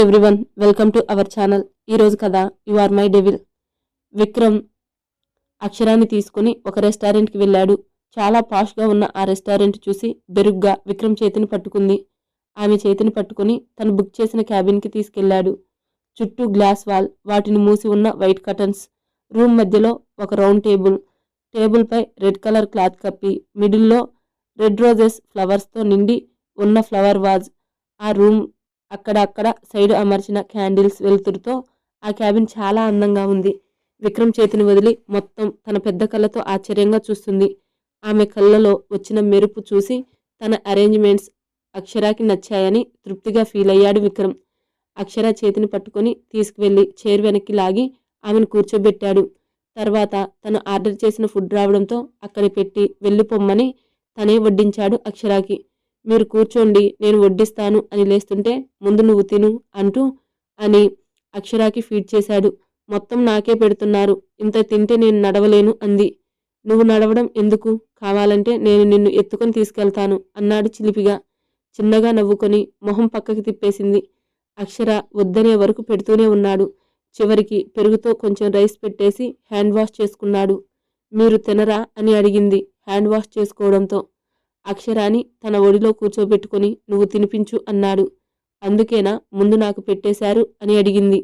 Everyone welcome to our channel ఈరోజు కథ you are my devil Vikram అక్షరాన్ని తీసుకుని ఒక రెస్టారెంట్కి వెళ్ళాడు. చాలా పాష్గా ఉన్న ఆ రెస్టారెంట్ చూసి బెరుగ్గా విక్రమ్ చేతిని పట్టుకుంది. ఆమె చేతిని పట్టుకుని తను బుక్ చేసిన క్యాబిన్కి తీసుకెళ్ళాడు చుట్టూ గ్లాస్ వాల్ వాటిని మూసి ఉన్న వైట్ కటన్స్ రూమ్ మధ్యలో ఒక రౌండ్ టేబుల్ టేబుల్పై రెడ్ కలర్ క్లాత్ కప్పి మిడిల్లో రెడ్ రోజెస్ ఫ్లవర్స్తో నిండి ఉన్న ఫ్లవర్ వాజ్ ఆ రూమ్ అక్కడ అక్కడ సైడ్ అమర్చిన క్యాండిల్స్ వెలుతురుతో ఆ క్యాబిన్ చాలా అందంగా ఉంది. విక్రమ్ చేతిని వదిలి మొత్తం తన పెద్ద కళ్ళతో ఆశ్చర్యంగా చూస్తుంది. ఆమె కళ్ళలో వచ్చిన మెరుపు చూసి తన అరేంజ్మెంట్స్ అక్షరాకి నచ్చాయని తృప్తిగా ఫీల్ అయ్యాడు విక్రమ్. అక్షర చేతిని పట్టుకొని తీసుకువెళ్ళి చైర్ వెనక్కి లాగి ఆమెను కూర్చోబెట్టాడు. తర్వాత తను ఆర్డర్ చేసిన ఫుడ్ రావడంతో అక్కడ పెట్టి వెళ్ళిపోమ్మని తనే వడ్డించాడు అక్షరాకి. మీరు కూర్చోండి నేను వడ్డిస్తాను అని లేస్తుంటే ముందు నువ్వు తిను అంటూ అని అక్షరాకి ఫీడ్ చేశాడు. మొత్తం నాకే పెడుతున్నారు. ఇంత తింటే నేను నడవలేను అంది. నువ్వు నడవడం ఎందుకు? కావాలంటే నేను నిన్ను ఎత్తుకొని తీసుకెళ్తాను అన్నాడు చిలిపిగా. చిన్నగా నవ్వుకొని మొహం పక్కకి తిప్పేసింది. అక్షర వద్దనే వరకు పెడుతూనే ఉన్నాడు. చివరికి పెరుగుతో కొంచెం రైస్ పెట్టేసి హ్యాండ్ వాష్ చేసుకున్నాడు. మీరు తినరా అని అడిగింది. హ్యాండ్ వాష్ చేసుకోవడంతో. అక్షరాని తన ఒడిలో కూర్చోబెట్టుకుని నువ్వు తినిపించు అన్నాడు. అందుకేనా ముందు నాకు పెట్టేశారు అని అడిగింది.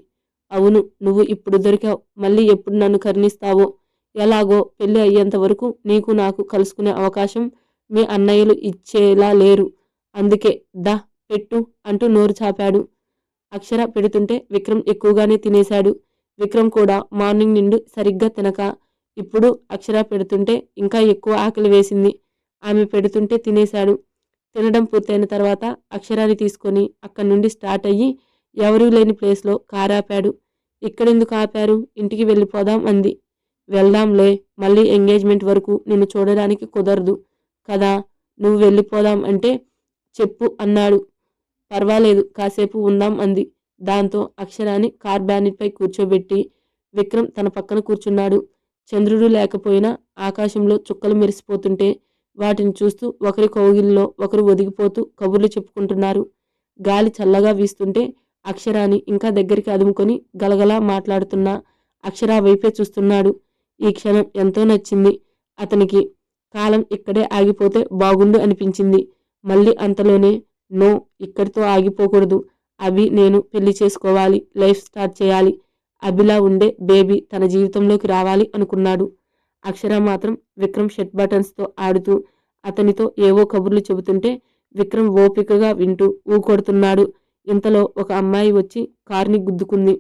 అవును నువ్వు ఇప్పుడు దొరికావు. మళ్ళీ ఎప్పుడు నన్ను కరుణిస్తావో? ఎలాగో పెళ్ళి అయ్యేంత వరకు నీకు నాకు కలుసుకునే అవకాశం మీ అన్నయ్యలు ఇచ్చేలా లేరు. అందుకే దా పెట్టు అంటూ నోరు చాపాడు. అక్షర పెడుతుంటే విక్రమ్ ఎక్కువగానే తినేశాడు. విక్రమ్ కూడా మార్నింగ్ నిండు సరిగ్గా తినక ఇప్పుడు అక్షర పెడుతుంటే ఇంకా ఎక్కువ ఆకలి వేసింది. ఆమె పెడుతుంటే తినేశాడు. తినడం పూర్తయిన తర్వాత అక్షరాన్ని తీసుకొని అక్కడి నుండి స్టార్ట్ అయ్యి ఎవరూ లేని ప్లేస్లో కారు ఆపాడు. ఇక్కడెందుకు ఆపారు? ఇంటికి వెళ్ళిపోదాం అంది. వెళ్దాంలే మళ్ళీ ఎంగేజ్మెంట్ వరకు నిన్ను చూడడానికి కుదరదు. కదా నువ్వు వెళ్ళిపోదాం అంటే చెప్పు అన్నాడు. పర్వాలేదు కాసేపు ఉందాం అంది. దాంతో అక్షరాన్ని కార్ బ్యానెట్పై కూర్చోబెట్టి విక్రమ్ తన పక్కన కూర్చున్నాడు. చంద్రుడు లేకపోయినా ఆకాశంలో చుక్కలు మెరిసిపోతుంటే వాటిని చూస్తూ ఒకరి కోగిల్లో ఒకరు ఒదిగిపోతూ కబుర్లు చెప్పుకుంటున్నారు. గాలి చల్లగా వీస్తుంటే అక్షరాన్ని ఇంకా దగ్గరికి అదుముకొని గలగలా మాట్లాడుతున్న అక్షరా వైపే చూస్తున్నాడు. ఈ క్షణం ఎంతో నచ్చింది. అతనికి కాలం ఇక్కడే ఆగిపోతే బాగుండు అనిపించింది. మళ్ళీ అంతలోనే నో ఇక్కడితో ఆగిపోకూడదు. అభి నేను పెళ్ళి చేసుకోవాలి. లైఫ్ స్టార్ట్ చేయాలి. అభిలా ఉండే బేబీ తన జీవితంలోకి రావాలి అనుకున్నాడు. అక్షర మాత్రం విక్రమ్ షర్ట్ బటన్స్తో ఆడుతూ అతనితో ఏవో కబుర్లు చెబుతుంటే విక్రమ్ ఓపికగా వింటూ ఊకొడుతున్నాడు. ఇంతలో ఒక అమ్మాయి వచ్చి కార్ని గుద్దుకుంది.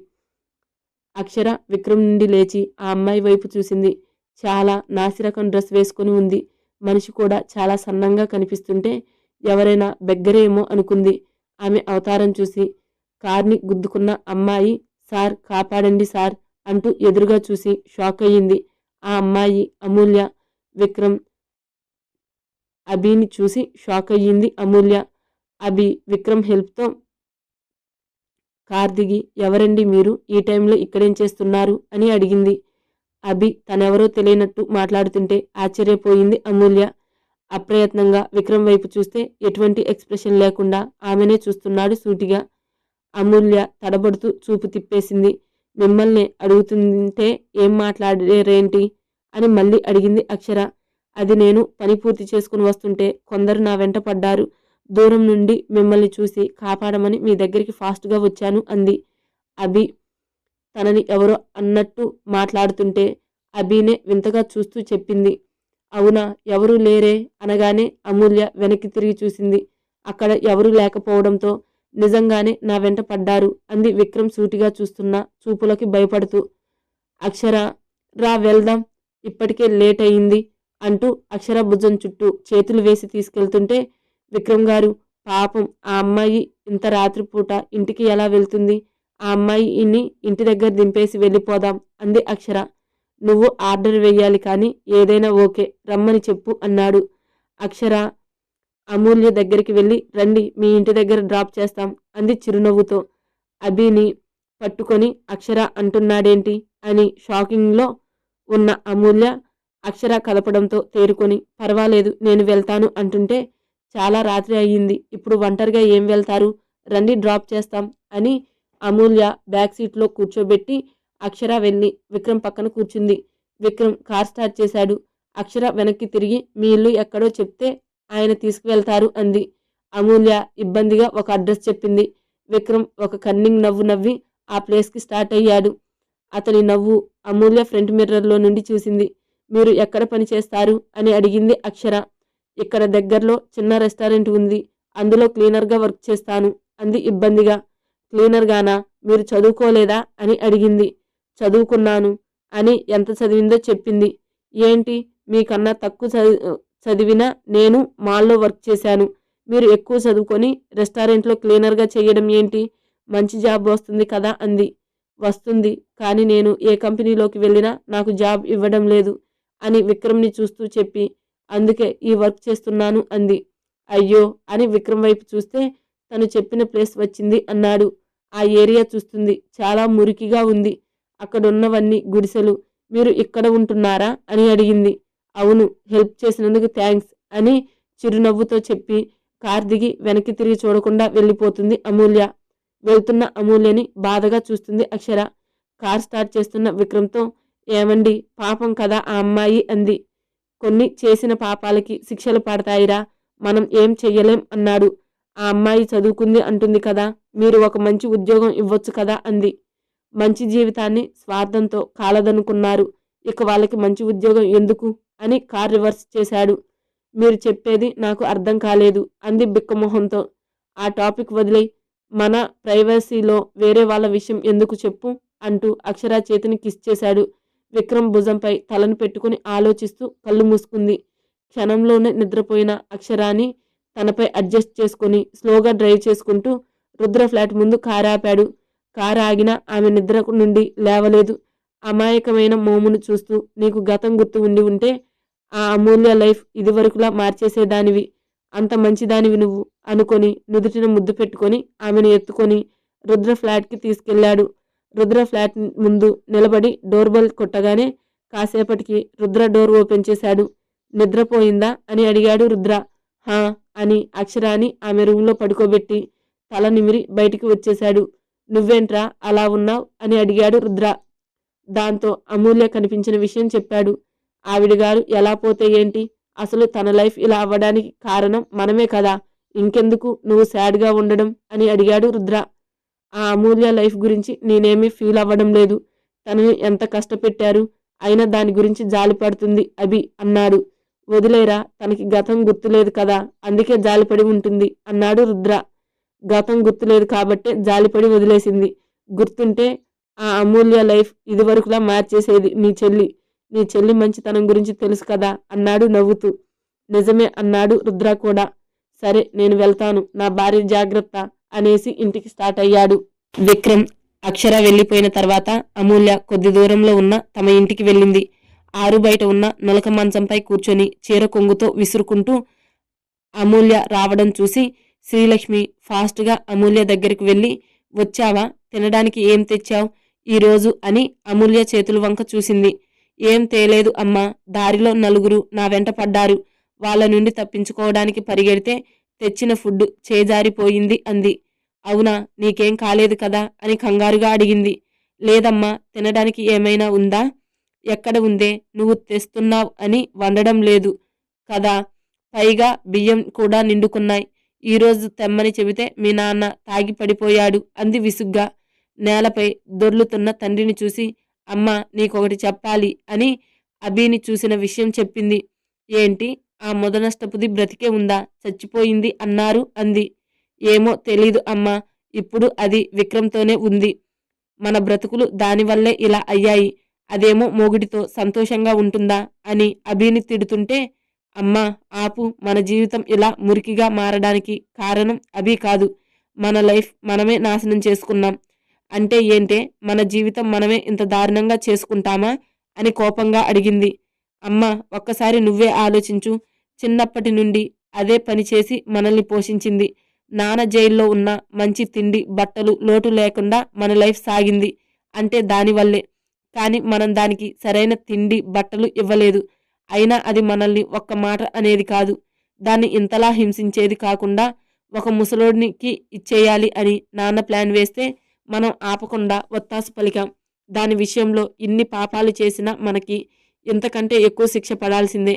అక్షర విక్రమ్ నుండి లేచి ఆ అమ్మాయి వైపు చూసింది. చాలా నాసిరకం డ్రెస్ వేసుకుని ఉంది. మనిషి కూడా చాలా సన్నంగా కనిపిస్తుంటే ఎవరైనా బెగ్గరేమో అనుకుంది. ఆమె అవతారం చూసి కార్ని గుద్దుకున్న అమ్మాయి సార్ కాపాడండి సార్ అంటూ ఎదురుగా చూసి షాక్ అయ్యింది. ఆ అమ్మాయి అమూల్య విక్రమ్ అభిని చూసి షాక్ అయ్యింది. అమూల్య అభి విక్రమ్ హెల్ప్తో కార్ దిగి ఎవరండి మీరు? ఈ టైంలో ఇక్కడేం చేస్తున్నారు? అని అడిగింది. అభి తనెవరో తెలియనట్టు మాట్లాడుతుంటే ఆశ్చర్యపోయింది అమూల్య. అప్రయత్నంగా విక్రమ్ వైపు చూస్తే ఎటువంటి ఎక్స్ప్రెషన్ లేకుండా ఆమెనే చూస్తున్నాడు సూటిగా. అమూల్య తడబడుతూ చూపు తిప్పేసింది. మిమ్మల్ని అడుగుతుంటే ఏం మాట్లాడేరేంటి? అని మళ్ళీ అడిగింది అక్షర. అది నేను పని పూర్తి చేసుకుని వస్తుంటే కొందరు నా వెంట పడ్డారు. దూరం నుండి మిమ్మల్ని చూసి కాపాడమని మీ దగ్గరికి ఫాస్ట్గా వచ్చాను అంది. అభి తనని ఎవరో అన్నట్టు మాట్లాడుతుంటే అభినే వింతగా చూస్తూ చెప్పింది. అవునా ఎవరూ లేరే అనగానే అమూల్య వెనక్కి తిరిగి చూసింది. అక్కడ ఎవరూ లేకపోవడంతో నిజంగానే నా వెంట పడ్డారు అంది విక్రమ్ సూటిగా చూస్తున్న చూపులకి భయపడుతూ. అక్షర రా వెళ్దాం. ఇప్పటికే లేట్ అయింది అంటూ అక్షర భుజం చుట్టూ చేతులు వేసి తీసుకెళ్తుంటే విక్రమ్ గారు పాపం ఆ అమ్మాయి ఇంత రాత్రిపూట ఇంటికి ఎలా వెళ్తుంది? ఆ అమ్మాయి ఇన్ని ఇంటి దగ్గర దింపేసి వెళ్ళిపోదాం అంది అక్షర. నువ్వు ఆర్డర్ వేయాలి కానీ ఏదైనా ఓకే రమ్మని చెప్పు అన్నాడు. అక్షర అమూల్య దగ్గరికి వెళ్ళి రండి మీ ఇంటి దగ్గర డ్రాప్ చేస్తాం అంది చిరునవ్వుతో. అభిని పట్టుకొని అక్షర అంటున్నాడేంటి? అని షాకింగ్లో ఉన్న అమూల్య అక్షర కలపడంతో తేరుకొని పర్వాలేదు నేను వెళ్తాను అంటుంటే చాలా రాత్రి అయ్యింది ఇప్పుడు ఒంటరిగా ఏం వెళ్తారు? రండి డ్రాప్ చేస్తాం అని అమూల్య బ్యాక్ సీట్లో కూర్చోబెట్టి అక్షర వెళ్ళి విక్రమ్ పక్కన కూర్చుంది. విక్రమ్ కార్ స్టార్ట్ చేశాడు. అక్షర వెనక్కి తిరిగి మీ ఇల్లు ఎక్కడో చెప్తే ఆయన తీసుకువెళ్తారు అంది. అమూల్య ఇబ్బందిగా ఒక అడ్రస్ చెప్పింది. విక్రమ్ ఒక కన్నింగ్ నవ్వు నవ్వి ఆ ప్లేస్కి స్టార్ట్ అయ్యాడు. అతని నవ్వు అమూల్య ఫ్రంట్ మిర్రర్లో నుండి చూసింది. మీరు ఎక్కడ పని చేస్తారు? అని అడిగింది అక్షర. ఇక్కడ దగ్గరలో చిన్న రెస్టారెంట్ ఉంది. అందులో క్లీనర్గా వర్క్ చేస్తాను అంది ఇబ్బందిగా. క్లీనర్గానా మీరు చదువుకోలేదా? అని అడిగింది. చదువుకున్నాను అని ఎంత చదివిందో చెప్పింది. ఏంటి? మీకన్నా తక్కువ చదివి చదివిన నేను మాల్లో వర్క్ చేశాను. మీరు ఎక్కువ చదువుకొని రెస్టారెంట్లో క్లీనర్గా చేయడం ఏంటి? మంచి జాబ్ వస్తుంది కదా అంది. వస్తుంది కానీ నేను ఏ కంపెనీలోకి వెళ్ళినా నాకు జాబ్ ఇవ్వడం లేదు అని విక్రమ్ని చూస్తూ చెప్పి అందుకే ఈ వర్క్ చేస్తున్నాను అంది. అయ్యో అని విక్రమ్ వైపు చూస్తే తను చెప్పిన ప్లేస్ వచ్చింది అన్నాడు. ఆ ఏరియా చూస్తుంది చాలా మురికిగా ఉంది. అక్కడున్నవన్నీ గుడిసెలు. మీరు ఇక్కడ ఉంటున్నారా? అని అడిగింది. అవును హెల్ప్ చేసినందుకు థ్యాంక్స్ అని చిరునవ్వుతో చెప్పి కార్ దిగి వెనక్కి తిరిగి చూడకుండా వెళ్ళిపోతుంది అమూల్య. వెళ్తున్న అమూల్యని బాధగా చూస్తుంది అక్షర. కార్ స్టార్ట్ చేస్తున్న విక్రమ్తో ఏమండి పాపం కదా ఆ అమ్మాయి అంది. కొన్ని చేసిన పాపాలకి శిక్షలు పడతాయిరా మనం ఏం చెయ్యలేం అన్నాడు. ఆ అమ్మాయి చదువుకుంది అంటుంది కదా మీరు ఒక మంచి ఉద్యోగం ఇవ్వచ్చు కదా అంది. మంచి జీవితాన్ని స్వార్థంతో కాలదనుకున్నారు. ఇక వాళ్ళకి మంచి ఉద్యోగం ఎందుకు? అని కార్ రివర్స్ చేశాడు. మీరు చెప్పేది నాకు అర్థం కాలేదు అంది బిక్కమొహంతో ఆ టాపిక్ వదిలే మన ప్రైవసీలో వేరే వాళ్ళ విషయం ఎందుకు చెప్పు అంటూ అక్షర చేతిని కిస్ చేశాడు. విక్రమ్ భుజంపై తలను పెట్టుకుని ఆలోచిస్తూ కళ్ళు మూసుకుంది. క్షణంలోనే నిద్రపోయిన అక్షరాన్ని తనపై అడ్జస్ట్ చేసుకుని స్లోగా డ్రైవ్ చేసుకుంటూ రుద్ర ఫ్లాట్ ముందు కారాపాడు. కారు ఆగినా ఆమె నిద్ర నుండి లేవలేదు. అమాయకమైన మోమును చూస్తూ నీకు గతం గుర్తు ఉండి ఉంటే ఆ అమూల్య లైఫ్ ఇదివరకులా మార్చేసేదానివి. అంత మంచిదానివి నువ్వు అనుకొని నుదుటిన ముద్దు పెట్టుకొని ఆమెను ఎత్తుకొని రుద్ర ఫ్లాట్కి తీసుకెళ్ళాడు రుద్ర ఫ్లాట్ ముందు నిలబడి డోర్ బెల్ కొట్టగానే కాసేపటికి రుద్ర డోర్ ఓపెన్ చేశాడు. నిద్రపోయిందా? అని అడిగాడు రుద్ర. హా అని అక్షరాని ఆమె రూమ్లో పడుకోబెట్టి తల నిమిరి బయటికి వచ్చేశాడు. నువ్వేంట్రా అలా ఉన్నావు? అని అడిగాడు రుద్ర. దాంతో అమూల్య కనిపించిన విషయం చెప్పాడు. ఆవిడగారు ఎలా పోతే ఏంటి? అసలు తన లైఫ్ ఇలా అవ్వడానికి కారణం మనమే కదా. ఇంకెందుకు నువ్వు సాడ్గా ఉండడం? అని అడిగాడు రుద్ర. ఆ అమూల్య లైఫ్ గురించి నేనేమీ ఫీల్ అవ్వడం లేదు. తనని ఎంత కష్టపెట్టారు? అయినా దాని గురించి జాలిపడుతుంది అభి అన్నాడు. వదిలేరా తనకి గతం గుర్తులేదు కదా అందుకే జాలిపడి ఉంటుంది అన్నాడు రుద్ర. గతం గుర్తులేదు కాబట్టే జాలిపడి వదిలేసింది. గుర్తుంటే ఆ అమూల్య లైఫ్ ఇదివరకులా మార్చేసేది. నీ చెల్లి నీ చెల్లి మంచితనం గురించి తెలుసు కదా అన్నాడు నవ్వుతూ. నిజమే అన్నాడు రుద్ర కూడా. సరే నేను వెళ్తాను. నా భార్య జాగ్రత్త అనేసి ఇంటికి స్టార్ట్ అయ్యాడు. విక్రమ్ అక్షర వెళ్ళిపోయిన తర్వాత అమూల్య కొద్ది దూరంలో ఉన్న తమ ఇంటికి వెళ్ళింది. ఆరు బయట ఉన్న నులక మంచంపై కూర్చొని చీర కొంగుతో విసురుకుంటూ అమూల్య రావడం చూసి శ్రీలక్ష్మి ఫాస్ట్గా అమూల్య దగ్గరికి వెళ్ళి వచ్చావా? తినడానికి ఏం తెచ్చావు? ఈరోజు అని అమూల్య చేతుల వంక చూసింది. ఏం తేలేదు అమ్మా దారిలో నలుగురు నా వెంట పడ్డారు. వాళ్ళ నుండి తప్పించుకోవడానికి పరిగెడితే తెచ్చిన ఫుడ్ చేజారిపోయింది అంది. అవునా నీకేం కాలేదు కదా అని కంగారుగా అడిగింది. లేదమ్మా తినడానికి ఏమైనా ఉందా? ఎక్కడ ఉందే నువ్వు తెస్తున్నావు అని వండడం లేదు కదా. పైగా బియ్యం కూడా నిండుకున్నాయి. ఈరోజు తెమ్మని చెబితే మీ నాన్న తాగి పడిపోయాడు అంది విసుగ్గా. నేలపై దొర్లుతున్న తండ్రిని చూసి అమ్మ నీకొకటి చెప్పాలి అని అభిని చూసిన విషయం చెప్పింది. ఏంటి? ఆ మొదనష్టపుది బ్రతికే ఉందా? చచ్చిపోయింది అన్నారు అంది. ఏమో తెలీదు అమ్మా ఇప్పుడు అది విక్రమ్తోనే ఉంది. మన బ్రతుకులు దానివల్లే ఇలా అయ్యాయి. అదేమో మోగుడితో సంతోషంగా ఉంటుందా? అని అభిని తిడుతుంటే అమ్మా ఆపు మన జీవితం ఇలా మురికిగా మారడానికి కారణం అభి కాదు. మన లైఫ్ మనమే నాశనం చేసుకున్నాం. అంటే ఏంటే మన జీవితం మనమే ఇంత దారుణంగా చేసుకుంటామా అని కోపంగా అడిగింది. అమ్మ ఒక్కసారి నువ్వే ఆలోచించు. చిన్నప్పటి నుండి అదే పని చేసి మనల్ని పోషించింది. నాన్న జైల్లో ఉన్న మంచి తిండి బట్టలు లోటు లేకుండా మన లైఫ్ సాగింది. అంటే దానివల్లే కానీ మనం దానికి సరైన తిండి బట్టలు ఇవ్వలేదు. అయినా అది మనల్ని ఒక్క మాట అనేది కాదు. దాన్ని ఇంతలా హింసించేది కాకుండా ఒక ముసలోడికి ఇచ్చేయాలి అని నాన్న ప్లాన్ వేస్తే మనం ఆపకుండా ఒత్తాసు పలికాం. దాని విషయంలో ఇన్ని పాపాలు చేసినా మనకి ఇంతకంటే ఎక్కువ శిక్ష పడాల్సిందే.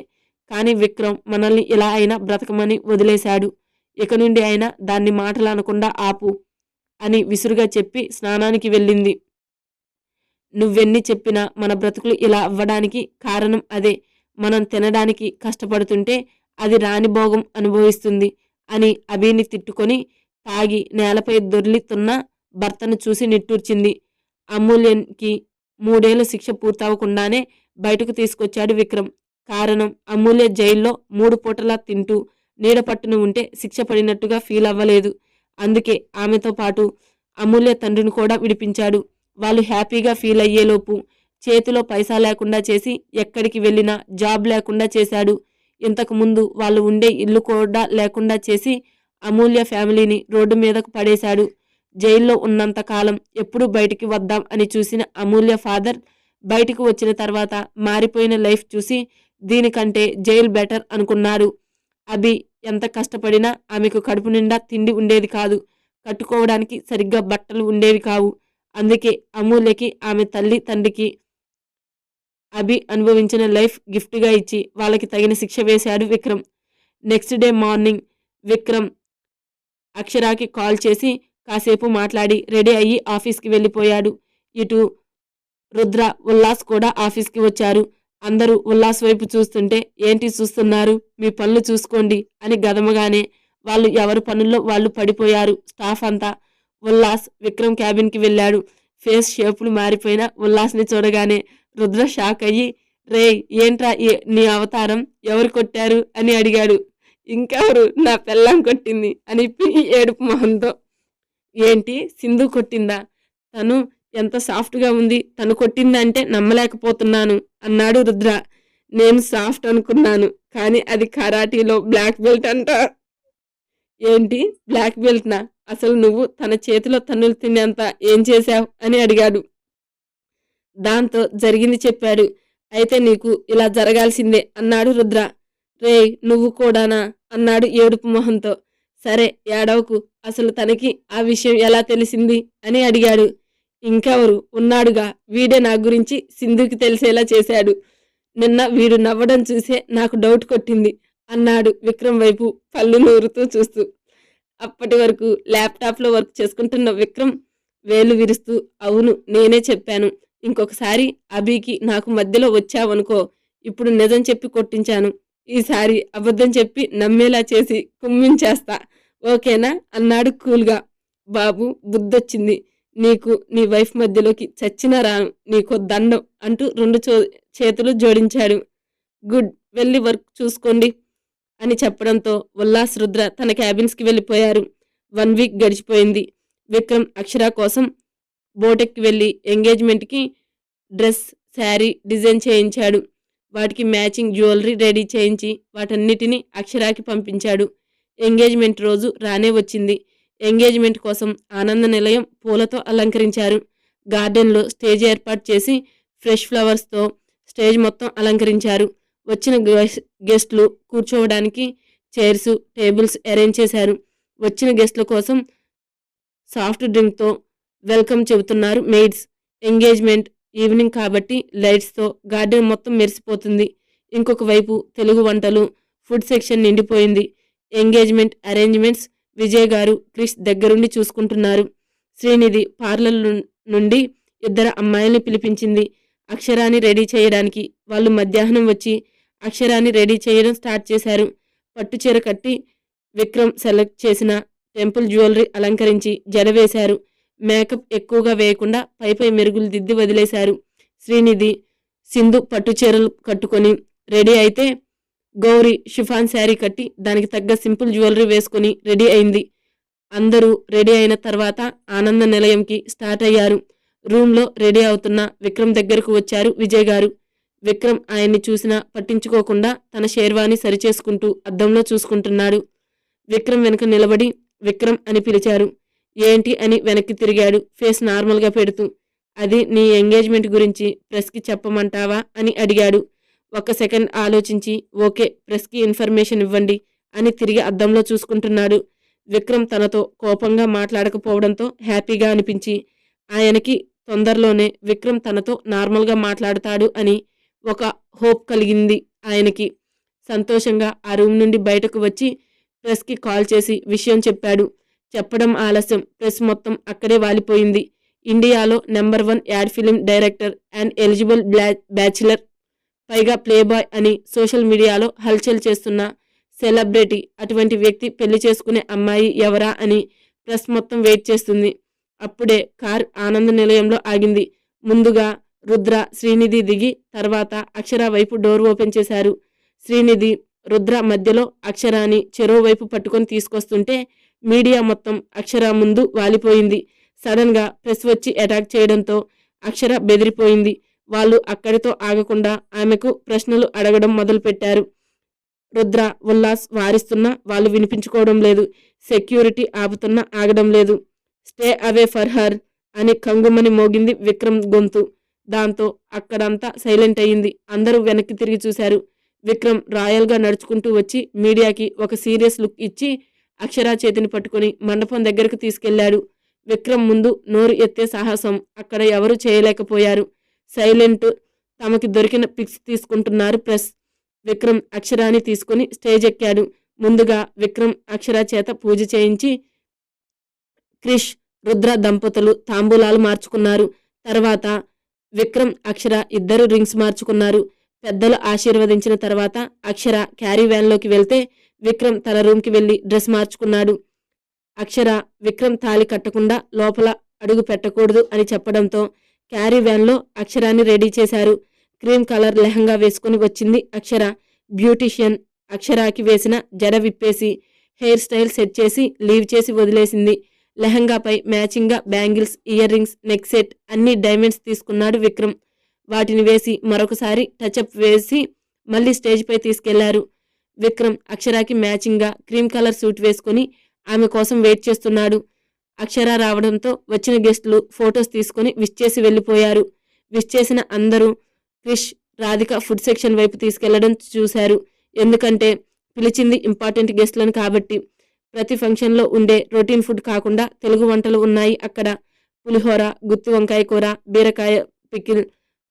కానీ విక్రమ్ మనల్ని ఇలా అయినా బ్రతకమని వదిలేశాడు. ఇక నుండి అయినా దాన్ని మాటలు అనకుండా ఆపు అని విసురుగా చెప్పి స్నానానికి వెళ్ళింది. నువ్వెన్ని చెప్పినా మన బ్రతుకులు ఇలా అవ్వడానికి కారణం అదే. మనం తినడానికి కష్టపడుతుంటే అది రాని భోగం అనుభవిస్తుంది అని అభిని తిట్టుకొని తాగి నేలపై దొర్లితున్న భర్తను చూసి నిట్టూర్చింది. అమూల్యన్కి మూడేళ్ళ శిక్ష పూర్తవకుండానే బయటకు తీసుకొచ్చాడు విక్రమ్. కారణం అమూల్య జైల్లో మూడు పూటలా తింటూ నీడపట్టును ఉంటే శిక్ష పడినట్టుగా ఫీల్ అవ్వలేదు. అందుకే ఆమెతో పాటు అమూల్య తండ్రిని కూడా విడిపించాడు. వాళ్ళు హ్యాపీగా ఫీల్ అయ్యేలోపు చేతిలో పైసా లేకుండా చేసి ఎక్కడికి వెళ్ళినా జాబ్ లేకుండా చేశాడు. ఇంతకుముందు వాళ్ళు ఉండే ఇల్లు కూడా లేకుండా చేసి అమూల్య ఫ్యామిలీని రోడ్డు మీదకు పడేశాడు. జైల్లో ఉన్నంత కాలం ఎప్పుడు బయటికి వద్దాం అని చూసిన అమూల్య ఫాదర్ బయటికి వచ్చిన తర్వాత మారిపోయిన లైఫ్ చూసి దీనికంటే జైలు బెటర్ అనుకున్నాడు. అభి ఎంత కష్టపడినా ఆమెకు కడుపు నిండా తిండి ఉండేది కాదు. కట్టుకోవడానికి సరిగ్గా బట్టలు ఉండేవి కావు. అందుకే అమూల్యకి ఆమె తల్లి తండ్రికి అభి అనుభవించిన లైఫ్ గిఫ్ట్గా ఇచ్చి వాళ్ళకి తగిన శిక్ష వేశాడు Vikram. Next day morning Vikram అక్షరాకి call చేసి కాసేపు మాట్లాడి రెడీ అయ్యి ఆఫీస్కి వెళ్ళిపోయాడు. ఇటు రుద్ర ఉల్లాస్ కూడా ఆఫీస్కి వచ్చారు. అందరూ ఉల్లాస్ వైపు చూస్తుంటే ఏంటి చూస్తున్నారు? మీ పనులు చూసుకోండి అని గదమగానే వాళ్ళు ఎవరి పనుల్లో వాళ్ళు పడిపోయారు స్టాఫ్ అంతా. ఉల్లాస్ విక్రమ్ క్యాబిన్కి వెళ్ళాడు. ఫేస్ షేపులు మారిపోయిన ఉల్లాస్ని చూడగానే రుద్ర షాక్ అయ్యి రే ఏంట్రా నీ అవతారం? ఎవరు కొట్టారు? అని అడిగాడు. ఇంకెవరు? నా పెళ్ళం కొట్టింది అని ఏడుపు మొహంతో ఏంటి? సింధు కొట్టిందా? తను ఎంత సాఫ్ట్గా ఉంది. తను కొట్టిందంటే నమ్మలేకపోతున్నాను అన్నాడు రుద్ర. నేను సాఫ్ట్ అనుకున్నాను కానీ అది కరాటీలో బ్లాక్ బెల్ట్ అంట. ఏంటి? బ్లాక్ బెల్ట్నా? అసలు నువ్వు తన చేతిలో తన్నులు తినేంత ఏం చేశావు? అని అడిగాడు. దాంతో జరిగింది చెప్పాడు. అయితే నీకు ఇలా జరగాల్సిందే అన్నాడు రుద్ర. రే నువ్వు కూడానా? అన్నాడు ఏడుపు మొహంతో. సరే ఏడవకు. అసలు తనకి ఆ విషయం ఎలా తెలిసింది? అని అడిగాడు. ఇంకెవరు? ఉన్నాడుగా. వీడే నా గురించి సింధుకి తెలిసేలా చేశాడు. నిన్న వీడు నవ్వడం చూసే నాకు డౌట్ కొట్టింది అన్నాడు విక్రమ్ వైపు పళ్ళు నూరుతూ చూస్తూ. అప్పటి వరకు ల్యాప్టాప్లో వర్క్ చేసుకుంటున్న విక్రమ్ వేలు విరుస్తూ అవును నేనే చెప్పాను. ఇంకొకసారి అభికి నాకు మధ్యలో వచ్చావనుకో ఇప్పుడు నిజం చెప్పి కొట్టించాను. ఈసారి అబద్ధం చెప్పి నమ్మేలా చేసి కుమ్మించేస్తా. ఓకేనా? అన్నాడు కూల్గా. బాబు బుద్ధొచ్చింది. నీకు నీ వైఫ్ మధ్యలోకి చచ్చిన రాను. నీకు దండం అంటూ రెండు చేతులు జోడించాడు. గుడ్ వెళ్ళి వర్క్ చూసుకోండి అని చెప్పడంతో ఉల్లాస్ రుద్ర తన క్యాబిన్స్కి వెళ్ళిపోయారు. వన్ వీక్ గడిచిపోయింది. విక్రమ్ అక్షర కోసం బోటెక్కి వెళ్ళి ఎంగేజ్మెంట్కి డ్రెస్ శారీ డిజైన్ చేయించాడు. వాటికి మ్యాచింగ్ జ్యువెలరీ రెడీ చేయించి వాటన్నిటినీ అక్షరాకి పంపించాడు. ఎంగేజ్మెంట్ రోజు రానే వచ్చింది. ఎంగేజ్మెంట్ కోసం ఆనంద నిలయం పూలతో అలంకరించారు. గార్డెన్లో స్టేజ్ ఏర్పాటు చేసి ఫ్రెష్ ఫ్లవర్స్తో స్టేజ్ మొత్తం అలంకరించారు. వచ్చిన గెస్ట్లు కూర్చోవడానికి చైర్స్ టేబుల్స్ అరేంజ్ చేశారు. వచ్చిన గెస్ట్ల కోసం సాఫ్ట్ డ్రింక్తో వెల్కమ్ చెబుతున్నారు మెయిడ్స్. ఎంగేజ్మెంట్ ఈవినింగ్ కాబట్టి లైట్స్తో గార్డెన్ మొత్తం మెరిసిపోతుంది. ఇంకొక వైపు తెలుగు వంటలు ఫుడ్ సెక్షన్ నిండిపోయింది. ఎంగేజ్మెంట్ అరేంజ్మెంట్స్ విజయ్ గారు క్రిష్ దగ్గరుండి చూసుకుంటున్నారు. శ్రీనిధి పార్లర్ నుండి ఇద్దరు అమ్మాయిల్ని పిలిపించింది. అక్షరాన్ని రెడీ చేయడానికి వాళ్ళు మధ్యాహ్నం వచ్చి అక్షరాన్ని రెడీ చేయడం స్టార్ట్ చేశారు. పట్టుచీర కట్టి విక్రమ్ సెలెక్ట్ చేసిన టెంపుల్ జ్యువెలరీ అలంకరించి జడవేశారు. మేకప్ ఎక్కువగా వేయకుండా పైపై మెరుగులు దిద్ది వదిలేశారు. శ్రీనిధి సింధు పట్టుచీరలు కట్టుకొని రెడీ అయితే గౌరీ షిఫాన్ శారీ కట్టి దానికి తగ్గ సింపుల్ జ్యువెలరీ వేసుకుని రెడీ అయింది. అందరూ రెడీ అయిన తర్వాత ఆనంద నిలయంకి స్టార్ట్ అయ్యారు. రూమ్లో రెడీ అవుతున్న విక్రమ్ దగ్గరకు వచ్చారు విజయ్ గారు. విక్రమ్ ఆయన్ని చూసినా పట్టించుకోకుండా తన షేర్వాణి సరిచేసుకుంటూ అద్దంలో చూసుకుంటున్నాడు. విక్రమ్ వెనుక నిలబడి విక్రమ్ అని పిలిచారు. ఏంటి అని వెనక్కి తిరిగాడు. ఫేస్ నార్మల్గా పెడుతూ అది నీ ఎంగేజ్మెంట్ గురించి ప్రెస్కి చెప్పమంటావా అని అడిగాడు. ఒక సెకండ్ ఆలోచించి ఓకే ప్రెస్కి ఇన్ఫర్మేషన్ ఇవ్వండి అని తిరిగి అద్దంలో చూసుకుంటున్నాడు. విక్రమ్ తనతో కోపంగా మాట్లాడకపోవడంతో హ్యాపీగా అనిపించి ఆయనకి తొందరలోనే విక్రమ్ తనతో నార్మల్గా మాట్లాడతాడు అని ఒక హోప్ కలిగింది ఆయనకి. సంతోషంగా ఆ రూమ్ నుండి బయటకు వచ్చి ప్రెస్కి కాల్ చేసి విషయం చెప్పాడు. చెప్పడం ఆలస్యం. ప్రెస్ మొత్తం అక్కడే వాలిపోయింది. ఇండియాలో number one ad film director and eligible bachelor. పైగా ప్లేబాయ్ అని సోషల్ మీడియాలో హల్చల్ చేస్తున్న సెలబ్రిటీ. అటువంటి వ్యక్తి పెళ్ళి చేసుకునే అమ్మాయి ఎవరా అని ప్రెస్ మొత్తం వెయిట్ చేస్తుంది. అప్పుడే కార్ ఆనంద నిలయంలో ఆగింది. ముందుగా రుద్ర శ్రీనిధి దిగి తర్వాత అక్షర వైపు డోర్ ఓపెన్ చేశారు. శ్రీనిధి రుద్ర మధ్యలో అక్షరాని చెరో వైపు పట్టుకొని తీసుకొస్తుంటే మీడియా మొత్తం అక్షర ముందు వాలిపోయింది. సడన్గా ప్రెస్ వచ్చి అటాక్ చేయడంతో అక్షర బెదిరిపోయింది. వాళ్ళు అక్కడితో ఆగకుండా ఆమెకు ప్రశ్నలు అడగడం మొదలుపెట్టారు. రుద్ర ఉల్లాస్ వారిస్తున్నా వాళ్ళు వినిపించుకోవడం లేదు. సెక్యూరిటీ ఆపుతున్నా ఆగడం లేదు. స్టే అవే ఫర్ హర్ అని కంగుమని మోగింది విక్రమ్ గొంతు. దాంతో అక్కడంతా సైలెంట్ అయ్యింది అందరూ వెనక్కి తిరిగి చూశారు. విక్రమ్ రాయల్గా నడుచుకుంటూ వచ్చి మీడియాకి ఒక సీరియస్ లుక్ ఇచ్చి అక్షరా చేతిని పట్టుకుని మండపం దగ్గరకు తీసుకెళ్ళాడు. విక్రమ్ ముందు నోరు ఎత్తే సాహసం. అక్కడ ఎవరూ చేయలేకపోయారు. సైలెంట్ తమకి దొరికిన పిక్స్ తీసుకుంటున్నారు ప్రెస్. విక్రమ్ అక్షరాని తీసుకుని స్టేజ్ ఎక్కాడు. ముందుగా విక్రమ్ అక్షర చేత పూజ చేయించి క్రిష్ రుద్ర దంపతులు తాంబూలాలు మార్చుకున్నారు. తర్వాత విక్రమ్ అక్షర ఇద్దరు రింగ్స్ మార్చుకున్నారు. పెద్దలు ఆశీర్వదించిన తర్వాత అక్షర క్యారీ వ్యాన్లోకి వెళ్తే విక్రమ్ తన రూమ్కి వెళ్ళి డ్రెస్ మార్చుకున్నాడు. అక్షర విక్రమ్ తాళి కట్టకుండా లోపల అడుగు పెట్టకూడదు అని చెప్పడంతో క్యారీ వ్యాన్లో అక్షరాన్ని రెడీ చేశారు. క్రీమ్ కలర్ లెహంగా వేసుకుని వచ్చింది అక్షర. బ్యూటిషియన్ అక్షరాకి వేసిన జడ విప్పేసి హెయిర్ స్టైల్ సెట్ చేసి లీవ్ చేసి వదిలేసింది. లెహంగాపై మ్యాచింగ్గా bangles earrings neck set అన్ని డైమండ్స్ తీసుకున్నాడు విక్రమ్. వాటిని వేసి మరొకసారి టచ్అప్ వేసి మళ్ళీ స్టేజ్పై తీసుకెళ్ళారు. విక్రమ్ అక్షరాకి మ్యాచింగ్గా క్రీమ్ కలర్ సూట్ వేసుకుని ఆమె కోసం వెయిట్ చేస్తున్నాడు. అక్షర రావడంతో వచ్చిన గెస్టులు ఫొటోస్ తీసుకుని విష్ చేసి వెళ్ళిపోయారు. విష్ చేసిన అందరూ క్రిష్ రాధిక ఫుడ్ సెక్షన్ వైపు తీసుకెళ్ళడం చూశారు. ఎందుకంటే పిలిచింది ఇంపార్టెంట్ గెస్ట్లను కాబట్టి. ప్రతి ఫంక్షన్లో ఉండే రొటీన్ ఫుడ్ కాకుండా తెలుగు వంటలు ఉన్నాయి అక్కడ. పులిహోర గుత్తి వంకాయ కూర బీరకాయ పికిల్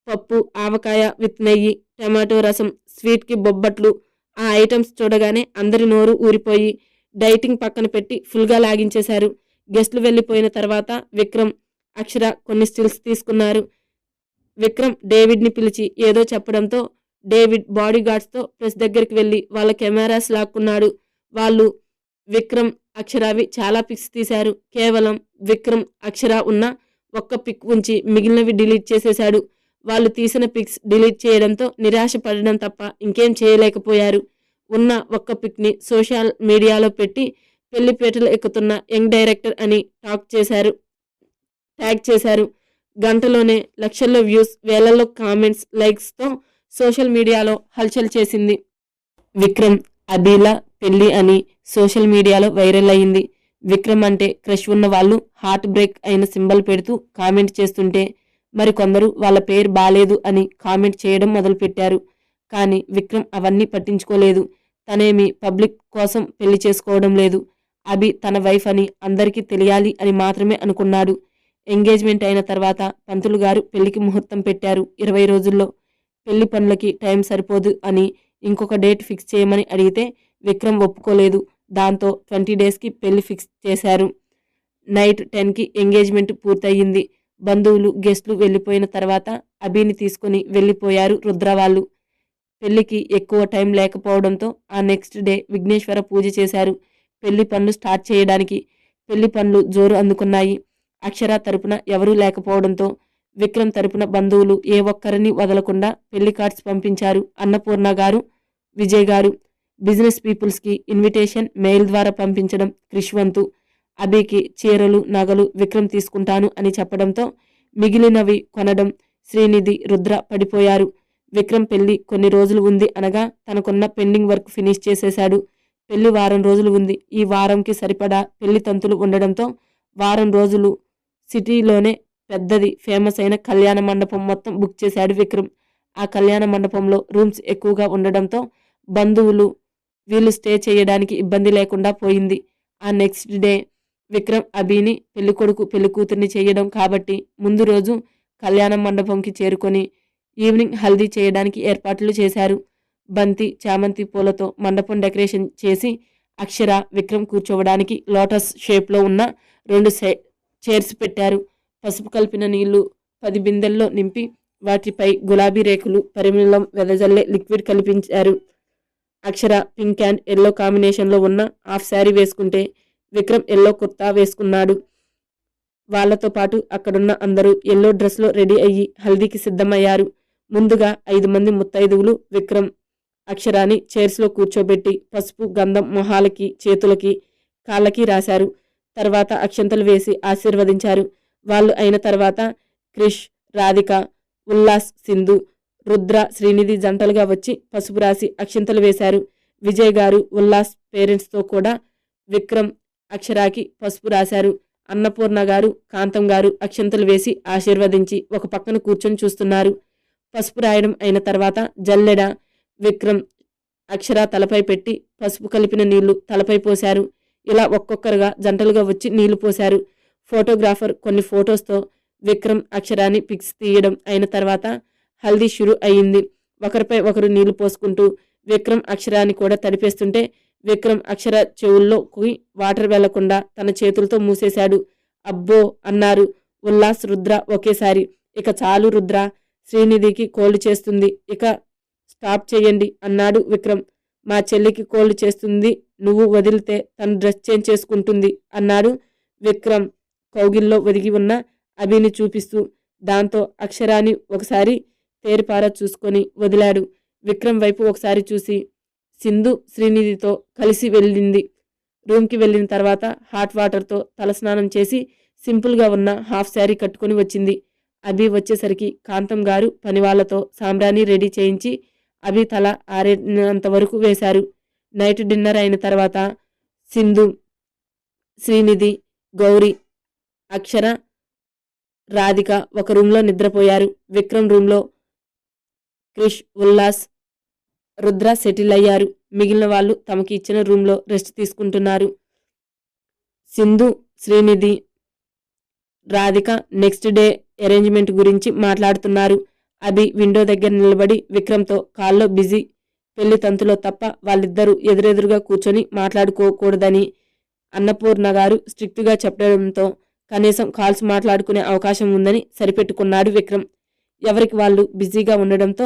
పప్పు ఆవకాయ విత్ నెయ్యి టమాటో రసం స్వీట్కి బొబ్బట్లు ఆ ఐటమ్స్ చూడగానే అందరి నోరు ఊరిపోయి డైటింగ్ పక్కన పెట్టి ఫుల్గా లాగించేశారు. గెస్ట్లు వెళ్ళిపోయిన తర్వాత విక్రమ్ అక్షర కొన్ని స్టిల్స్ తీసుకున్నారు. విక్రమ్ డేవిడ్ని పిలిచి ఏదో చెప్పడంతో డేవిడ్ బాడీ గార్డ్స్తో ప్రెస్ దగ్గరికి వెళ్ళి వాళ్ళ కెమెరాస్ లాక్కున్నాడు. వాళ్ళు విక్రమ్ అక్షరావి చాలా పిక్స్ తీశారు. కేవలం విక్రమ్ అక్షర ఉన్న ఒక్క పిక్ ఉంచి మిగిలినవి డిలీట్ చేసేశాడు. వాళ్ళు తీసిన పిక్స్ డిలీట్ చేయడంతో నిరాశ పడడం తప్ప ఇంకేం చేయలేకపోయారు. ఉన్న ఒక్క పిక్ని సోషల్ మీడియాలో పెట్టి పెళ్ళిపేటలు ఎక్కుతున్న యంగ్ డైరెక్టర్ అని టాక్ చేశారు. ట్యాగ్ చేశారు. గంటలోనే లక్షల్లో వ్యూస్ వేలల్లో కామెంట్స్ లైక్స్తో సోషల్ మీడియాలో హల్చల్ చేసింది. విక్రమ్ అబీల పెళ్ళి అని సోషల్ మీడియాలో వైరల్ అయింది. విక్రమ్ అంటే క్రష్ ఉన్న వాళ్ళు హార్ట్ బ్రేక్ అయిన సింబల్ పెడుతూ కామెంట్ చేస్తుంటే మరి కొందరు వాళ్ళ పేరు బాలేదు అని కామెంట్ చేయడం మొదలుపెట్టారు. కానీ విక్రమ్ అవన్నీ పట్టించుకోలేదు. తనేమి పబ్లిక్ కోసం పెళ్ళి చేసుకోవడం లేదు. అభి తన వైఫ్ అని అందరికీ తెలియాలి అని మాత్రమే అనుకున్నాడు. ఎంగేజ్మెంట్ అయిన తర్వాత పంతులు గారు పెళ్ళికి ముహూర్తం పెట్టారు ఇరవై రోజుల్లో. పెళ్ళి పనులకి టైం సరిపోదు అని ఇంకొక డేట్ ఫిక్స్ చేయమని అడిగితే విక్రమ్ ఒప్పుకోలేదు. దాంతో ట్వంటీ డేస్కి పెళ్ళి ఫిక్స్ చేశారు. నైట్ టెన్కి ఎంగేజ్మెంట్ పూర్తయింది. బంధువులు గెస్ట్లు వెళ్ళిపోయిన తర్వాత అభిని తీసుకుని వెళ్ళిపోయారు రుద్ర వాళ్ళు. పెళ్ళికి ఎక్కువ టైం లేకపోవడంతో ఆ నెక్స్ట్ డే విఘ్నేశ్వర పూజ చేశారు. పెళ్ళి పనులు స్టార్ట్ చేయడానికి పెళ్ళి పనులు జోరు అందుకున్నాయి. అక్షర తరపున ఎవరూ లేకపోవడంతో విక్రమ్ తరపున బంధువులు ఏ ఒక్కరిని వదలకుండా పెళ్ళి కార్డ్స్ పంపించారు అన్నపూర్ణ గారు విజయ్ గారు. బిజినెస్ పీపుల్స్కి ఇన్విటేషన్ మెయిల్ ద్వారా పంపించడం క్రిష్వంతు. అభికి చీరలు నగలు విక్రమ్ తీసుకుంటాను అని చెప్పడంతో మిగిలినవి కొనడం శ్రీనిధి రుద్ర పడిపోయారు. విక్రమ్ పెళ్ళి కొన్ని రోజులు ఉంది అనగా తనకున్న పెండింగ్ వర్క్ ఫినిష్ చేసేశాడు. పెళ్ళి వారం రోజులు ఉంది. ఈ వారంకి సరిపడా పెళ్ళి తంతులు ఉండడంతో వారం రోజులు సిటీలోనే పెద్దది ఫేమస్ అయిన కళ్యాణ మండపం మొత్తం బుక్ చేశాడు విక్రమ్. ఆ కళ్యాణ మండపంలో రూమ్స్ ఎక్కువగా ఉండడంతో బంధువులు వీళ్ళు స్టే చేయడానికి ఇబ్బంది లేకుండా పోయింది. ఆ నెక్స్ట్ డే విక్రమ్ అభిని పెళ్ళి కొడుకు పెళ్ళి కూతుర్ని చేయడం కాబట్టి ముందు రోజు కళ్యాణ మండపంకి చేరుకొని ఈవినింగ్ హల్దీ చేయడానికి ఏర్పాట్లు చేశారు. బంతి చామంతి పూలతో మండపం డెకరేషన్ చేసి అక్షర విక్రమ్ కూర్చోవడానికి లోటస్ షేప్లో ఉన్న రెండు చైర్స్ పెట్టారు. పసుపు కలిపిన నీళ్ళు పది బిందెల్లో నింపి వాటిపై గులాబీ రేకులు పరిమళం వెదజల్లే లిక్విడ్ కల్పించారు. అక్షర పింక్ అండ్ ఎల్లో కాంబినేషన్లో ఉన్న హాఫ్ శారీ వేసుకుంటే విక్రమ్ ఎల్లో కుర్తా వేసుకున్నాడు. వాళ్ళతో పాటు అక్కడున్న అందరూ ఎల్లో డ్రెస్లో రెడీ అయ్యి హల్దీకి సిద్ధమయ్యారు. ముందుగా ఐదు మంది ముత్తైదువులు విక్రమ్ అక్షరాన్ని చైర్స్లో కూర్చోబెట్టి పసుపు గంధం మొహాలకి చేతులకి కాళ్ళకి రాశారు. తర్వాత అక్షంతలు వేసి ఆశీర్వదించారు. వాళ్ళు అయిన తర్వాత క్రిష్ రాధిక ఉల్లాస్ సింధు రుద్ర శ్రీనిధి జంటలుగా వచ్చి పసుపు రాసి అక్షింతలు వేశారు. విజయ్ గారు ఉల్లాస్ పేరెంట్స్తో కూడా విక్రమ్ అక్షరాకి పసుపు రాశారు. అన్నపూర్ణ గారు కాంతం గారు అక్షంతలు వేసి ఆశీర్వదించి ఒక పక్కన కూర్చొని చూస్తున్నారు. పసుపు రాయడం అయిన తర్వాత జల్లెడ విక్రమ్ అక్షర తలపై పెట్టి పసుపు కలిపిన నీళ్ళు తలపై పోశారు. ఇలా ఒక్కొక్కరుగా జంటలుగా వచ్చి నీళ్ళు పోశారు. ఫోటోగ్రాఫర్ కొన్ని ఫొటోస్తో విక్రమ్ అక్షరాన్ని పిక్స్ తీయడం అయిన తర్వాత హల్దీ షురు అయ్యింది. ఒకరిపై ఒకరు నీళ్ళు పోసుకుంటూ విక్రమ్ అక్షరాన్ని కూడా తడిపేస్తుంటే విక్రమ్ అక్షర చెవుల్లోకి వాటర్ వెళ్ళకుండా తన చేతులతో మూసేశాడు. అబ్బో అన్నారు ఉల్లాస్ రుద్ర ఒకేసారి. ఇక చాలు రుద్ర శ్రీనిధికి కోల్డ్ చేస్తుంది. ఇక స్టాప్ చేయండి అన్నాడు విక్రమ్. మా చెల్లికి కోల్డ్ చేస్తుంది నువ్వు వదిలితే తను డ్రెస్ చేంజ్ చేసుకుంటుంది అన్నాడు విక్రమ్. కౌగిల్లో ఒదిగి ఉన్న అభిని చూపిస్తూ దాంతో అక్షరాన్ని ఒకసారి తేరిపార చూసుకొని వదిలాడు. విక్రమ్ వైపు ఒకసారి చూసి సింధు శ్రీనిధితో కలిసి వెళ్ళింది. రూమ్కి వెళ్ళిన తర్వాత హాట్ వాటర్తో తలస్నానం చేసి సింపుల్గా ఉన్న హాఫ్ శారీ కట్టుకొని వచ్చింది. అభి వచ్చేసరికి కాంతం గారు పనివాళ్ళతో సాంబ్రాణి రెడీ చేయించి అభి తల ఆరేనంత వరకు వేశారు. నైట్ డిన్నర్ అయిన తర్వాత సింధు శ్రీనిధి గౌరీ అక్షర రాధిక ఒక రూమ్లో నిద్రపోయారు. విక్రమ్ రూమ్లో క్రిష్ ఉల్లాస్ రుద్ర సెటిల్ అయ్యారు. మిగిలిన వాళ్ళు తమకి ఇచ్చిన రూమ్లో రెస్ట్ తీసుకుంటున్నారు. Sindhu Srinidhi Radhika next day arrangement గురించి మాట్లాడుతున్నారు. అభి విండో దగ్గర నిలబడి విక్రమ్తో కాల్లో బిజీ పెళ్ళి తంతులో తప్ప వాళ్ళిద్దరూ ఎదురెదురుగా కూర్చొని మాట్లాడుకోకూడదని అన్నపూర్ణ గారు స్ట్రిక్ట్గా చెప్పడంతో కనీసం కాల్స్ మాట్లాడుకునే అవకాశం ఉందని సరిపెట్టుకున్నాడు విక్రమ్. ఎవరికి వాళ్ళు బిజీగా ఉండడంతో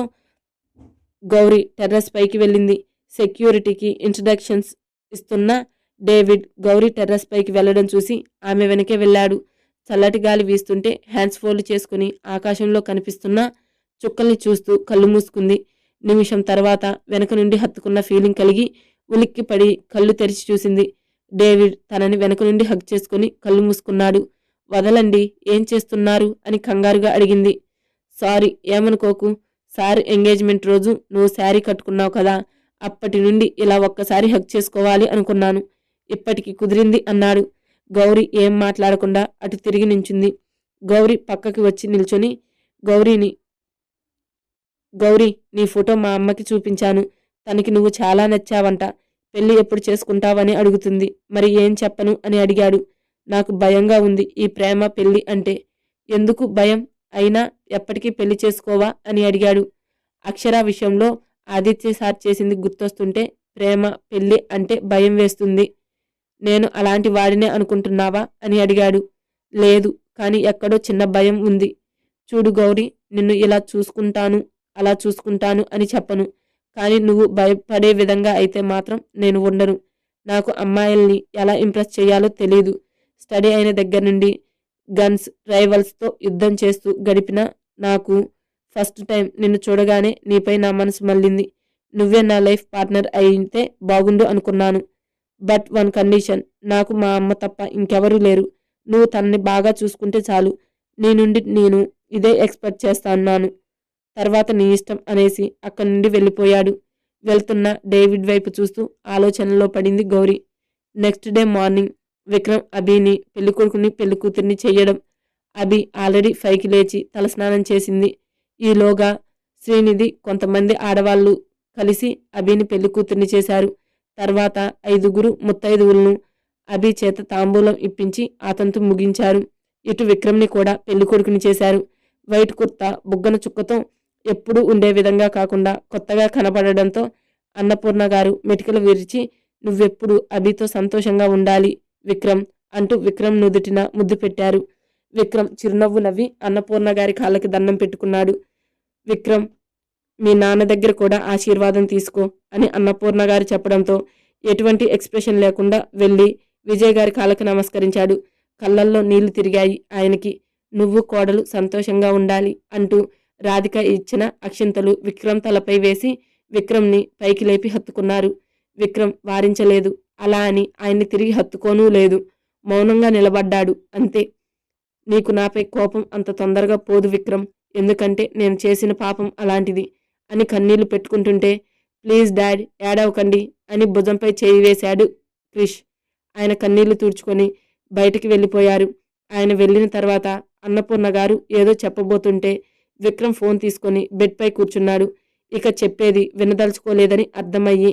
గౌరీ టెర్రస్ పైకి వెళ్ళింది. సెక్యూరిటీకి ఇంట్రడక్షన్స్ ఇస్తున్న డేవిడ్ గౌరీ టెర్రస్ పైకి వెళ్ళడం చూసి ఆమె వెనకే వెళ్ళాడు. చల్లటి గాలి వీస్తుంటే హ్యాండ్స్ ఫోల్డ్ చేసుకుని ఆకాశంలో కనిపిస్తున్న చుక్కల్ని చూస్తూ కళ్ళు మూసుకుంది. నిమిషం తర్వాత వెనక నుండి హత్తుకున్న ఫీలింగ్ కలిగి ఉలిక్కి పడి కళ్ళు తెరిచి చూసింది. డేవిడ్ తనని వెనక నుండి హగ్ చేసుకుని కళ్ళు మూసుకున్నాడు. వదలండి ఏం చేస్తున్నారు? అని కంగారుగా అడిగింది. సారీ ఏమనుకోకు? సార్ ఎంగేజ్మెంట్ రోజు నువ్వు శారీ కట్టుకున్నావు కదా అప్పటి నుండి ఇలా ఒక్కసారి హక్ చేసుకోవాలి అనుకున్నాను. ఇప్పటికి కుదిరింది అన్నాడు. గౌరీ ఏం మాట్లాడకుండా అటు తిరిగి నించుంది. గౌరీ పక్కకి వచ్చి నిల్చొని గౌరీని గౌరీ నీ ఫోటో మా అమ్మకి చూపించాను. తనకి నువ్వు చాలా నచ్చావంట. పెళ్ళి ఎప్పుడు చేసుకుంటావని అడుగుతుంది. మరి ఏం చెప్పను అని అడిగాడు. నాకు భయంగా ఉంది ఈ ప్రేమ పెళ్ళి అంటే. ఎందుకు భయం? అయినా ఎప్పటికీ పెళ్ళి చేసుకోవా అని అడిగాడు. అక్షర విషయంలో ఆదిత్య సార్ చేసింది గుర్తొస్తుంటే ప్రేమ పెళ్ళి అంటే భయం వేస్తుంది. నేను అలాంటి వాడినే అనుకుంటున్నావా అని అడిగాడు. లేదు కానీ ఎక్కడో చిన్న భయం ఉంది. చూడు గౌరీ నిన్ను ఇలా చూసుకుంటాను అలా చూసుకుంటాను అని చెప్పను. కానీ నువ్వు భయపడే విధంగా అయితే మాత్రం నేను ఉండను. నాకు అమ్మాయిల్ని ఎలా ఇంప్రెస్ చేయాలో తెలియదు స్టడీ అయిన దగ్గర నుండి గన్స్ రైవల్స్తో యుద్ధం చేస్తూ గడిపిన నాకు ఫస్ట్ టైం నిన్ను చూడగానే నీపై నా మనసు మళ్ళింది. నువ్వే నా లైఫ్ పార్ట్నర్ అయితే బాగుండు అనుకున్నాను. బట్ వన్ కండిషన్ నాకు మా అమ్మ తప్ప ఇంకెవరూ లేరు. నువ్వు తనని బాగా చూసుకుంటే చాలు. నీ నుండి నేను ఇదే ఎక్స్పెక్ట్ చేస్తాన్నాను తర్వాత నీ ఇష్టం అనేసి అక్కడి నుండి వెళ్ళిపోయాడు. వెళ్తున్న డేవిడ్ వైపు చూస్తూ ఆలోచనలో పడింది Gauri. Next day morning Vikram అభిని పెళ్ళికొడుకుని పెళ్ళి కూతుర్ని చేయడం అభి ఆల్రెడీ ఫైకి లేచి తలస్నానం చేసింది. ఈలోగా శ్రీనిధి కొంతమంది ఆడవాళ్ళు కలిసి అభిని పెళ్ళి కూతుర్ని చేశారు. తర్వాత ఐదుగురు ముత్తైదువులను అభి చేత తాంబూలం ఇప్పించి అతనితో ముగించారు. ఇటు విక్రమ్ని కూడా పెళ్ళి కొడుకుని చేశారు. వైట్ కుర్తా బుగ్గన చుక్కతో ఎప్పుడూ ఉండే విధంగా కాకుండా కొత్తగా కనపడడంతో అన్నపూర్ణ గారు మెటికలు విరిచి నువ్వెప్పుడు అభితో సంతోషంగా ఉండాలి. విక్రమ్ అంటూ విక్రమ్ నుదుటిన ముద్దు పెట్టారు. విక్రమ్ చిరునవ్వు నవ్వి అన్నపూర్ణ గారి కాళ్ళకి దండం పెట్టుకున్నాడు. విక్రమ్ మీ నాన్న దగ్గర కూడా ఆశీర్వాదం తీసుకో అని అన్నపూర్ణ గారు చెప్పడంతో ఎటువంటి ఎక్స్ప్రెషన్ లేకుండా వెళ్ళి విజయ్ గారి కాళ్ళకి నమస్కరించాడు. కళ్ళల్లో నీళ్ళు తిరిగాయి. ఆయనకి నువ్వు కోడలు సంతోషంగా ఉండాలి అంటూ రాధిక ఇచ్చిన అక్షింతలు విక్రమ్ తలపై వేసి విక్రమ్ని పైకి లేపి హత్తుకున్నారు. విక్రమ్ వారించలేదు. అలా అని ఆయన్ని తిరిగి హత్తుకోనూ లేదు. మౌనంగా నిలబడ్డాడు. అంతే. నీకు నాపై కోపం అంత తొందరగా పోదు విక్రమ్. ఎందుకంటే నేను చేసిన పాపం అలాంటిది అని కన్నీళ్ళు పెట్టుకుంటుంటే ప్లీజ్ డాడ్ ఏడవకండి అని భుజంపై చేయి వేశాడు క్రిష్. ఆయన కన్నీళ్ళు తుడుచుకొని బయటికి వెళ్ళిపోయారు. ఆయన వెళ్ళిన తర్వాత అన్నపూర్ణ గారు ఏదో చెప్పబోతుంటే విక్రమ్ ఫోన్ తీసుకొని బెడ్పై కూర్చున్నాడు. ఇక చెప్పేది వినదలుచుకోలేదని అర్థమయ్యి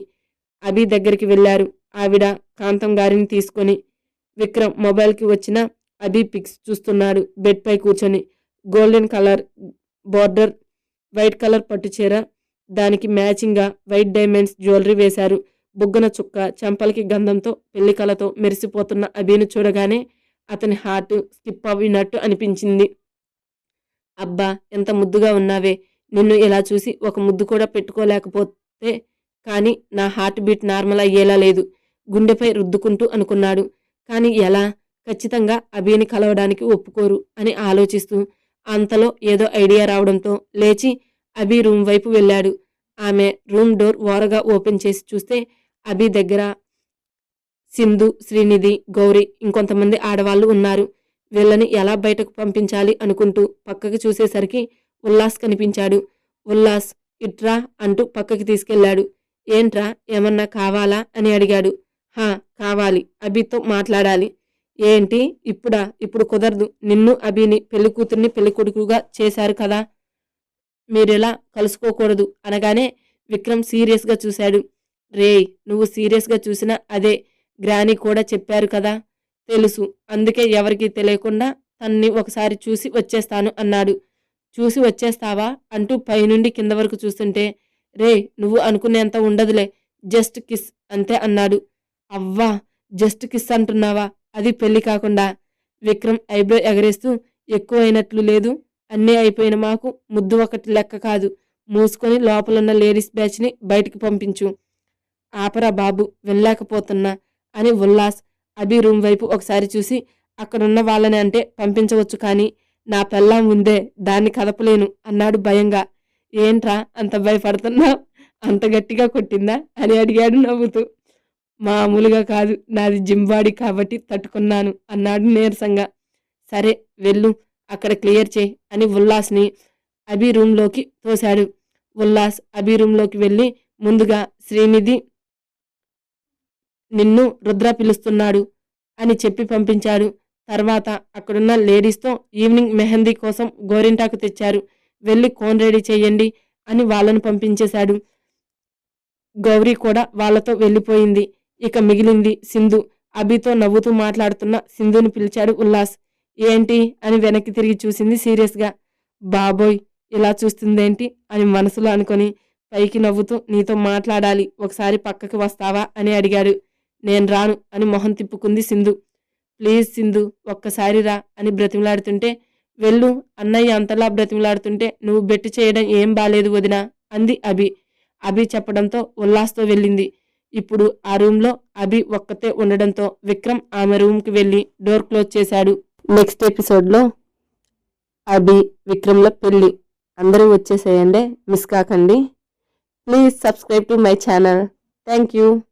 అభి దగ్గరికి వెళ్ళారు. ఆవిడ కాంతం గారిని తీసుకొని విక్రమ్ మొబైల్కి వచ్చిన అభి పిక్స్ చూస్తున్నాడు. బెడ్పై కూర్చొని golden colour border white colour పట్టుచీర దానికి మ్యాచింగ్గా వైట్ డైమండ్స్ జ్యువెలరీ వేశారు. బుగ్గన చుక్క చెంపలకి గంధంతో పెళ్ళి కలతో మెరిసిపోతున్న అభిని చూడగానే అతని హార్ట్ స్కిప్ అవినట్టు అనిపించింది. అబ్బా ఎంత ముద్దుగా ఉన్నావే. నిన్ను ఇలా చూసి ఒక ముద్దు కూడా పెట్టుకోలేకపోతే కానీ నా హార్ట్ బీట్ నార్మల్ అయ్యేలా లేదు. గుండెపై రుద్దుకుంటూ అనుకున్నాడు. కానీ ఎలా? ఖచ్చితంగా అభిని కలవడానికి ఒప్పుకోరు అని ఆలోచిస్తూ అంతలో ఏదో ఐడియా రావడంతో లేచి అభి రూమ్ వైపు వెళ్ళాడు. ఆమె రూమ్ డోర్ ఓరగా ఓపెన్ చేసి చూస్తే అభి దగ్గర సింధు శ్రీనిధి గౌరీ ఇంకొంతమంది ఆడవాళ్ళు ఉన్నారు. వీళ్ళని ఎలా బయటకు పంపించాలి అనుకుంటూ పక్కకి చూసేసరికి ఉల్లాస్ కనిపించాడు. ఉల్లాస్ ఇట్రా అంటూ పక్కకి తీసుకెళ్ళాడు ఏంట్రా? ఏమన్నా కావాలా? అని అడిగాడు. హా కావాలి. అభితో మాట్లాడాలి. ఏంటి? ఇప్పుడా? ఇప్పుడు కుదరదు. నిన్ను అభిని పెళ్ళి కూతుర్ని పెళ్ళి కొడుకుగా చేశారు కదా? మీరెలా కలుసుకోకూడదు? అనగానే విక్రమ్ సీరియస్గా చూశాడు. రేయ్ నువ్వు సీరియస్గా చూసినా అదే గ్రాని కూడా చెప్పారు కదా? తెలుసు. అందుకే ఎవరికి తెలియకుండా తన్ని ఒకసారి చూసి వచ్చేస్తాను అన్నాడు. చూసి వచ్చేస్తావా? అంటూ పైనుండి కింద వరకు చూస్తుంటే రే నువ్వు అనుకునేంత ఉండదులే. జస్ట్ కిస్ అంతే అన్నాడు. అవ్వా జస్ట్ కిస్ అంటున్నావా? అది పెళ్ళి కాకుండా విక్రమ్ ఐబ్రో ఎగరేస్తూ ఎక్కువైనట్లు లేదు. అన్నీ అయిపోయిన మాకు ముద్దు ఒకటి లెక్క కాదు. మూసుకొని లోపలున్న లేడీస్ బ్యాచ్ని బయటికి పంపించు. ఆపరా బాబు వెళ్ళలేకపోతున్నా అని ఉల్లాస్ అభి రూమ్ వైపు ఒకసారి చూసి అక్కడున్న వాళ్ళని అంటే పంపించవచ్చు కానీ నా పెళ్ళాం ఉందే దాన్ని కదపలేను అన్నాడు భయంగా. ఏంట్రా అంత భయపడుతున్నావు? అంత గట్టిగా కొట్టిందా? అని అడిగాడు నవ్వుతూ. మామూలుగా కాదు. నాది జింబాడి కాబట్టి తట్టుకున్నాను అన్నాడు నీరసంగా. సరే వెళ్ళు అక్కడ క్లియర్ చేయి అని ఉల్లాస్ని అభి రూమ్లోకి తోశాడు. ఉల్లాస్ అభి రూమ్లోకి వెళ్ళి ముందుగా శ్రీనిధి నిన్ను రుద్ర పిలుస్తున్నాడు అని చెప్పి పంపించాడు. తర్వాత అక్కడున్న లేడీస్తో ఈవినింగ్ మెహందీ కోసం గోరింటాకు తెచ్చారు. వెళ్ళి కోన్ రెడీ చేయండి అని వాళ్ళను పంపించేశాడు. గౌరీ కూడా వాళ్ళతో వెళ్ళిపోయింది. ఇక మిగిలింది సింధు. అభితో నవ్వుతూ మాట్లాడుతున్న సింధుని పిలిచాడు ఉల్లాస్. ఏంటి? అని వెనక్కి తిరిగి చూసింది సీరియస్గా బాబోయ్ ఇలా చూస్తుందేంటి? అని మనసులో అనుకొని పైకి నవ్వుతూ నీతో మాట్లాడాలి ఒకసారి పక్కకి వస్తావా? అని అడిగాడు. నేను రాను అని మొహం తిప్పుకుంది సింధు. ప్లీజ్ సింధు ఒక్కసారి రా అని బ్రతిమలాడుతుంటే వెళ్ళు అన్నయ్య అంతలా బ్రతిమలాడుతుంటే నువ్వు బెట్టు చేయడం ఏం బాలేదు వదినా అంది అభి. అభి చెప్పడంతో ఉల్లాస్తో వెళ్ళింది. ఇప్పుడు ఆ రూమ్లో అభి ఒక్కతే ఉండడంతో విక్రమ్ ఆమె రూమ్కి వెళ్ళి డోర్ క్లోజ్ చేశాడు. నెక్స్ట్ ఎపిసోడ్లో అభి విక్రమ్ల పెళ్ళి. అందరూ వచ్చేసేయండి. మిస్ కాకండి. Please subscribe to my channel. Thank you.